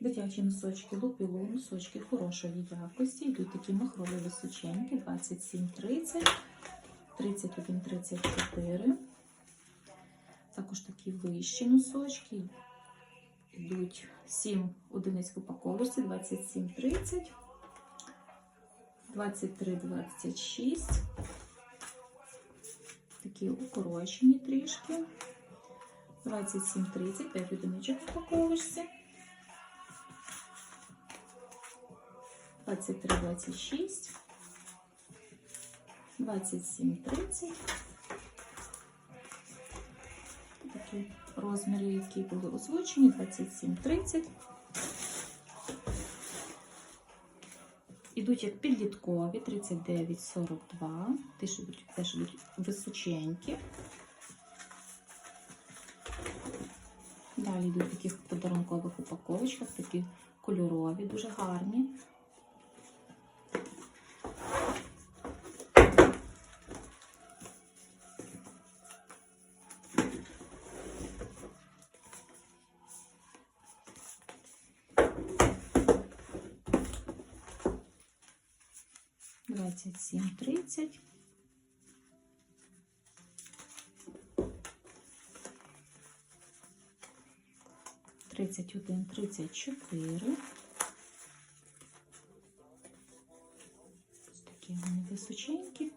Дитячі носочки лупілу, носочки хорошої якості. Йдуть такі махрові височенькі, 27-30, 31-34. Також такі вищі носочки. Йдуть 7 одиниць в упаковці, 27-30, 23-26. Такі укорочені трішки. 27-30, 5 одиничок в упаковочці. 23-26, 27-30. Такі розміри, які були озвучені, 27-30. Ідуть як підліткові, 39-42. Теж ідуть, теж ідуть височенькі. Далі йдуть в таких подарункових упаковочках, такі кольорові, дуже гарні. Двадцять сім тридцять. Тридцять один, тридцять чотири. Ось такі вони.